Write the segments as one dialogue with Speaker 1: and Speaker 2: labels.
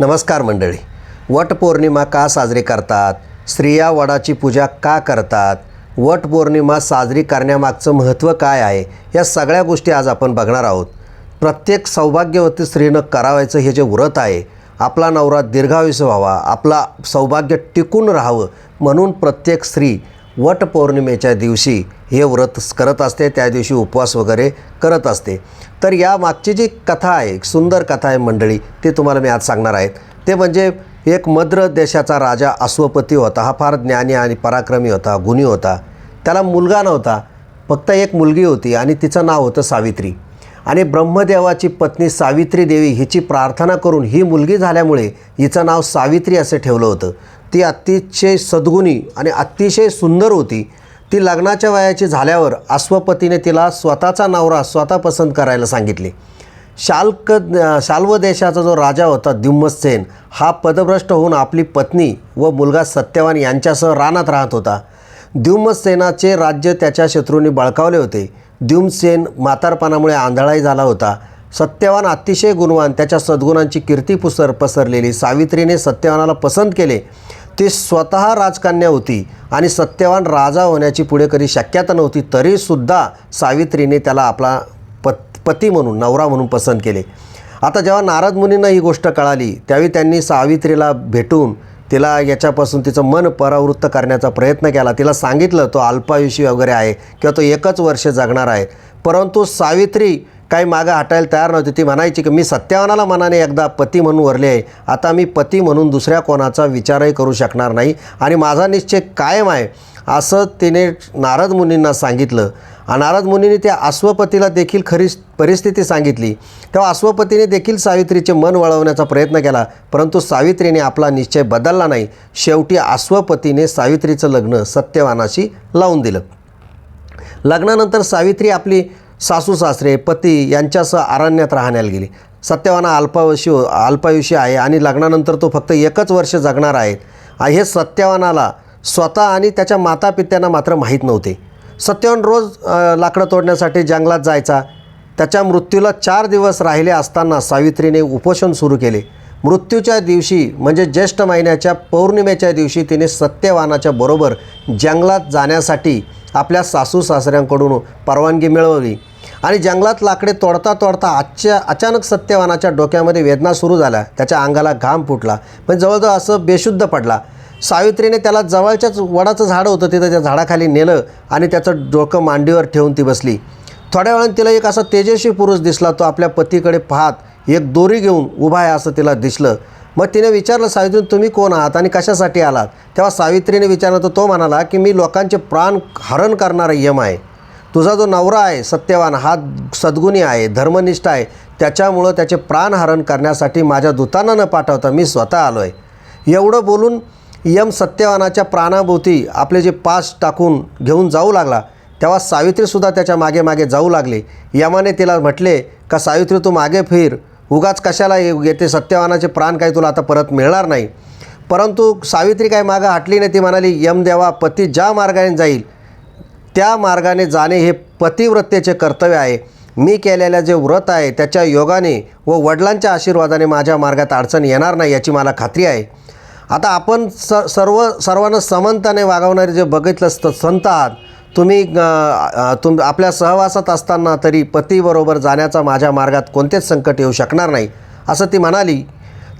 Speaker 1: नमस्कार मंडळी. वटपौर्णिमा का साजरी करतात? स्त्रिया वडाची पूजा का करतात? वटपौर्णिमा साजरी करण्यामागचं महत्त्व काय आहे? या सगळ्या गोष्टी आज आपण बघणार आहोत. प्रत्येक सौभाग्यवती स्त्रीनं करावायचं हे जे व्रत आहे आपला नवरा दीर्घायुष्य व्हावा आपला सौभाग्य टिकून राहावं म्हणून प्रत्येक स्त्री वटपौर्णिमेच्या दिवशी हे व्रत करत असते त्या दिवशी उपवास वगैरे करत असते. तर या मागची जी कथा आहे एक सुंदर कथा आहे मंडळी ती तुम्हाला मी आज सांगणार आहेत ते म्हणजे एक मद्र देशाचा राजा अश्वपती होता. हा फार ज्ञानी आणि पराक्रमी होता गुणी होता. त्याला मुलगा नव्हता फक्त एक मुलगी होती आणि तिचं नाव होतं सावित्री. आणि ब्रह्मदेवाची पत्नी सावित्री देवी हिची प्रार्थना करून ही मुलगी झाल्यामुळे हिचं नाव सावित्री असे ठेवलं होतं. ती अतिशय सद्गुणी आणि अतिशय सुंदर होती. ती लग्नाच्या वयाची झाल्यावर अश्वपतीने तिला स्वतःचा नवरा स्वतः पसंत करायला सांगितले. शाल्क शाल्व देशाचा जो राजा होता द्युम्मसेन हा पदभ्रष्ट होऊन आपली पत्नी व मुलगा सत्यवान यांच्यासह रानात राहत होता. द्युम्मसेनाचे राज्य त्याच्या शत्रूंनी बळकावले होते. द्युमसेन म्हातारपणामुळे आंधळाही झाला होता. सत्यवान अतिशय गुणवान त्याच्या सद्गुणांची कीर्ती पुसर पसरलेली सावित्रीने सत्यवानाला पसंत केले. ती स्वतः राजकन्या होती आणि सत्यवान राजा होण्याची पुढे कधी शक्यता नव्हती तरीसुद्धा सावित्रीने त्याला आपला पत पती म्हणून नवरा म्हणून पसंत केले. आता जेव्हा नारद मुनींना ही गोष्ट कळाली त्यावेळी त्यांनी सावित्रीला भेटून तिला याच्यापासून तिचं मन परावृत्त करण्याचा प्रयत्न केला. तिला सांगितलं तो अल्पायुषी वगैरे आहे किंवा तो एकच वर्ष जगणार आहे. परंतु सावित्री काही मागं हटायला तयार नव्हती. ती म्हणायची की मी सत्यवानाला मनाने एकदा पती म्हणून वरले आहे. आता मी पती म्हणून दुसऱ्या कोणाचा विचारही करू शकणार नाही आणि माझा निश्चय कायम आहे असं तिने नारद मुनींना सांगितलं. आणि नारद मुनीने त्या अश्वपतीला देखील खरी परिस्थिती सांगितली. तेव्हा अश्वपतीने देखील सावित्रीचे मन वळवण्याचा प्रयत्न केला परंतु सावित्रीने आपला निश्चय बदलला नाही. शेवटी अश्वपतीने सावित्रीचं लग्न सत्यवानाशी लावून दिलं. लग्नानंतर सावित्री आपली सासू सासरे पती यांच्यासह अरण्यात राहण्याला गेली. सत्यवाना अल्पावशी हो- अल्पायुषी आहे आणि लग्नानंतर तो फक्त एकच वर्ष जगणार आहे. हे सत्यवानाला स्वतः आणि त्याच्या मातापित्यांना मात्र माहीत नव्हते. सत्यवान रोज लाकडं तोडण्यासाठी जंगलात जायचा. त्याच्या मृत्यूला चार दिवस राहिले असताना सावित्रीने उपोषण सुरू केले. मृत्यूच्या दिवशी म्हणजे ज्येष्ठ महिन्याच्या पौर्णिमेच्या दिवशी तिने सत्यवानाच्या बरोबर जंगलात जाण्यासाठी आपल्या सासू सासऱ्यांकडून परवानगी मिळवली आणि जंगलात लाकडे तोडता तोडता आजच्या अचानक सत्यवानाच्या डोक्यामध्ये वेदना सुरू झाल्या. त्याच्या अंगाला घाम फुटला. पण जवळजवळ असं बेशुद्ध पडला. सावित्रीने त्याला जवळच्याच वडाचं झाड होतं तिथं त्या झाडाखाली नेलं आणि त्याचं डोकं मांडीवर ठेवून ती बसली. थोड्या वेळाने तिला एक असा तेजस्वी पुरुष दिसला तो आपल्या पतीकडे पाहत एक दोरी घेऊन उभा आहे असं तिला दिसलं. मग तिने विचारलं सावित्रीने तुम्ही कोण आहात आणि कशासाठी आलात? तेव्हा सावित्रीने विचारलं तर तो म्हणाला की मी लोकांचे प्राण हरण करणारा यम आहे. तुझा जो नवरा आहे सत्यवान हा सद्गुणी आहे धर्मनिष्ठ आहे त्याच्यामुळं त्याचे प्राण हरण करण्यासाठी माझ्या दूतांना न पाठवता मी स्वतः आलो आहे एवढं बोलून यम सत्यवानाच्या प्राणाभोवती आपले जे पास टाकून घेऊन जाऊ लागला. तेव्हा सावित्रीसुद्धा त्याच्यामागे मागे जाऊ लागली. यमाने तिला म्हटले का सावित्री तू मागे फिर. उगाच कशाला येते सत्यवानाचे प्राण काही तुला आता परत मिळणार नाही? परंतु सावित्री काय मागं हटली नाही ती म्हणाली यमदेवा पती ज्या मार्गाने जाईल त्या मार्गाने जाणे हे पतिव्रतेचे कर्तव्य आहे. मी केलेलं जे व्रत आहे त्याच्या योगाने व वडिलांच्या आशीर्वादाने माझ्या मार्गात अडचण येणार नाही याची मला खात्री आहे. आता आपण स सर्व सर्वांना समंताने वागवणारे जे बघितलं संत आहात तुम्ही तुम आपल्या सहवासात असताना तरी पतीबरोबर जाण्याचा माझ्या मार्गात कोणतेच संकट येऊ शकणार नाही असं ती म्हणाली.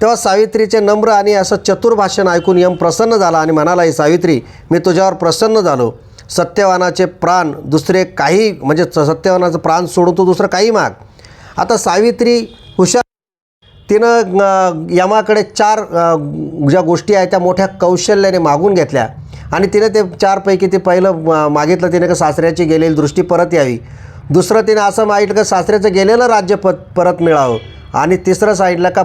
Speaker 1: तेव्हा सावित्रीचे नम्र आणि असं चतुर भाषण ऐकून यम प्रसन्न झाला आणि म्हणाला ही सावित्री मी तुझ्यावर प्रसन्न झालो. सत्यवानाचे प्राण दुसरे काही म्हणजे सत्यवानाचं प्राण सोडून तू दुसरं काही माग. आता सावित्री हुशार तिनं यमाकडे चार ज्या गोष्टी आहेत त्या मोठ्या कौशल्याने मागून घेतल्या. आणि तिने ते चारपैकी ते पहिलं मागितलं तिने का सासऱ्याची गेलेली दृष्टी परत यावी. दुसरं तिने असं मागितलं का सासऱ्याचं गेलेलं राज्य प परत मिळावं. आणि तिसरं सांगितलं का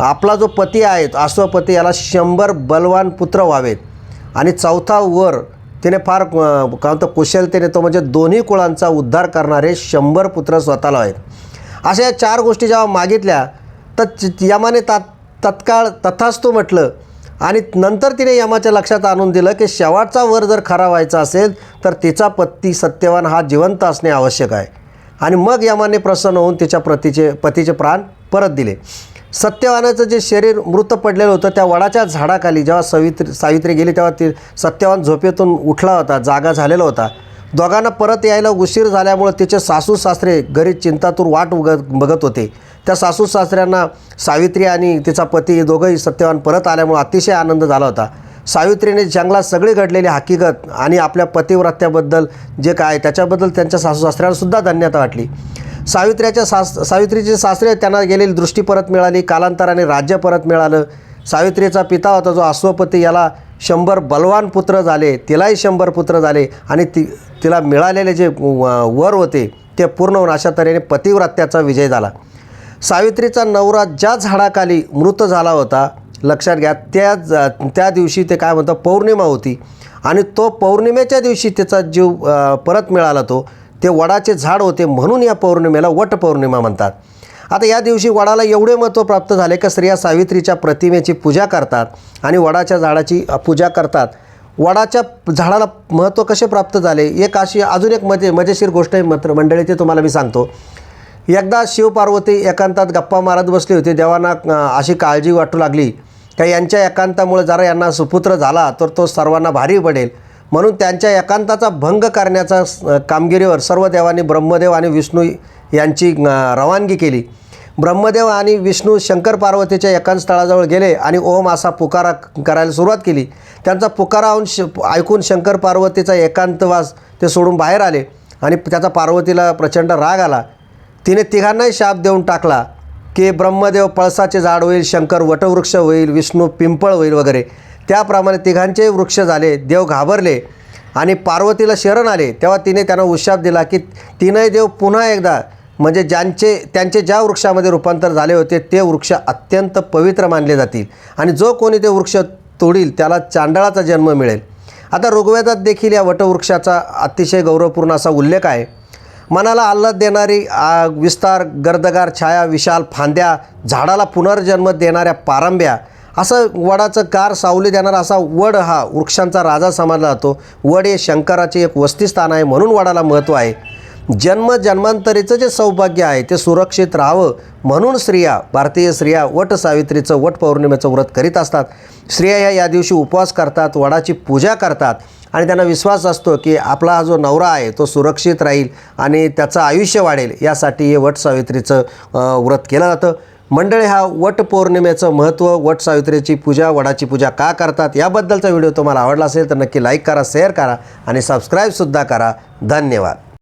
Speaker 1: आपला जो पती आहे अश्वपती याला शंभर बलवान पुत्र व्हावेत. आणि चौथा वर तिने फार काय म्हणतो कुशलतेने तो म्हणजे दोन्ही कुळांचा उद्धार करणारे शंभर पुत्र स्वतःला आहेत. अशा या चार गोष्टी जेव्हा मागितल्या तर यमाने तात तत्काळ तथास्तू म्हटलं आणि नंतर तिने यमाच्या लक्षात आणून दिलं की शेवटचा वर जर खरा व्हायचा असेल तर तिचा पती सत्यवान हा जिवंत असणे आवश्यक आहे. आणि मग यमाने प्रसन्न होऊन तिच्या प्रतीचे पतीचे प्राण परत दिले. सत्यवानाचं जे शरीर मृत पडलेलं होतं त्या वडाच्या झाडाखाली जेव्हा सवित्री सावित्री गेली तेव्हा ते सत्यवान झोपेतून उठला होता जागा झालेला होता. दोघांना परत यायला उशीर झाल्यामुळं तिचे सासू सासरे घरी चिंतातूर वाट उगत बघत होते. त्या सासू सासऱ्यांना सावित्री आणि तिचा पती दोघंही सत्यवान परत आल्यामुळं अतिशय आनंद झाला होता. सावित्रीने जंगलात सगळी घडलेली हकीकत आणि आपल्या पतिव्रत्याबद्दल जे काय त्याच्याबद्दल त्यांच्या सासू सासऱ्यांनासुद्धा धन्यता वाटली. सावित्र्याच्या सास सावित्रीचे सासरे त्यांना गेलेली दृष्टी परत मिळाली कालांतराने राज्य परत मिळालं. सावित्रीचा पिता होता जो अश्वपती याला शंभर बलवान पुत्र झाले तिलाही शंभर पुत्र झाले आणि ती तिला मिळालेले जे व- वर होते ते पूर्ण होऊन अशा तऱ्हेने पतिव्रत्याचा विजय झाला. सावित्रीचा नवरा ज्या झाडाखाली मृत झाला होता लक्षात घ्या त्या त्या दिवशी ते काय म्हणतात पौर्णिमा होती आणि तो पौर्णिमेच्या दिवशी त्याचा जीव परत मिळाला तो. ते वडाचे झाड होते म्हणून या पौर्णिमेला वट पौर्णिमा म्हणतात. आता या दिवशी वडाला एवढे महत्त्व प्राप्त झाले की स्त्रिया सावित्रीच्या प्रतिमेची पूजा करतात आणि वडाच्या झाडाची पूजा करतात. वडाच्या झाडाला महत्त्व कसे प्राप्त झाले एक अशी अजून एक मजे मजेशीर गोष्ट आहे मात्र मंडळी ते तुम्हाला मी सांगतो. एकदा शिवपार्वती एकांतात गप्पा मारत बसली होती देवांना अशी काळजी वाटू लागली. का यांच्या एकांतामुळे जरा यांना सुपुत्र झाला तर तो सर्वांना भारी पडेल. म्हणून त्यांच्या एकांताचा भंग करण्याचा कामगिरीवर सर्व देवांनी ब्रह्मदेव आणि विष्णू यांची रवानगी केली. ब्रह्मदेव आणि विष्णू शंकर पार्वतीच्या एकांत स्थळाजवळ गेले आणि ओम असा पुकारा करायला सुरुवात केली. त्यांचा पुकाराहून श ऐकून शंकर पार्वतीचा एकांतवास ते सोडून बाहेर आले आणि त्याचा पार्वतीला प्रचंड राग आला. तिने तिघांनाही शाप देऊन टाकला की ब्रह्मदेव पळसाचे झाड होईल शंकर वटवृक्ष होईल विष्णू पिंपळ होईल वगैरे. त्याप्रमाणे तिघांचेही वृक्ष झाले देव घाबरले आणि पार्वतीला शरण आले. तेव्हा तिने त्यांना उशाप दिला की तिनंही देव पुन्हा एकदा म्हणजे ज्यांचे त्यांचे ज्या वृक्षामध्ये रूपांतर झाले होते ते वृक्ष अत्यंत पवित्र मानले जातील. आणि जो कोणी ते वृक्ष तोडील त्याला चांडळाचा जन्म मिळेल. आता ऋग्वेदात देखील या वटवृक्षाचा अतिशय गौरवपूर्ण असा उल्लेख आहे. मनाला आल्हाद देणारी आ, विस्तार गर्दगार छाया विशाल फांद्या झाडाला पुनर्जन्म देणाऱ्या पारंब्या असं वडाचं कार सावली देणारा असा वड हा वृक्षांचा राजा समजला जातो. वड हे शंकराचे एक वस्तीस्थान आहे म्हणून वडाला महत्त्व आहे. जन्म जन्मांतरीचं जे सौभाग्य आहे ते सुरक्षित राहावं म्हणून स्त्रिया भारतीय स्त्रिया वट सावित्रीचं वट पौर्णिमेचं व्रत करीत असतात. स्त्रिया या या दिवशी उपवास करतात वडाची पूजा करतात आणि त्यांना विश्वास असतो की आपला हा जो नवरा आहे तो सुरक्षित राहील आणि त्याचं आयुष्य वाढेल यासाठी हे वट सावित्रीचं व्रत केलं जातं. मंडळी हा वट पौर्णिमेचं महत्त्व वट सावित्रीची पूजा वडाची पूजा का करतात याबद्दलचा व्हिडिओ तुम्हाला आवडला असेल तर नक्की लाईक करा शेअर करा आणि सबस्क्राईबसुद्धा करा. धन्यवाद.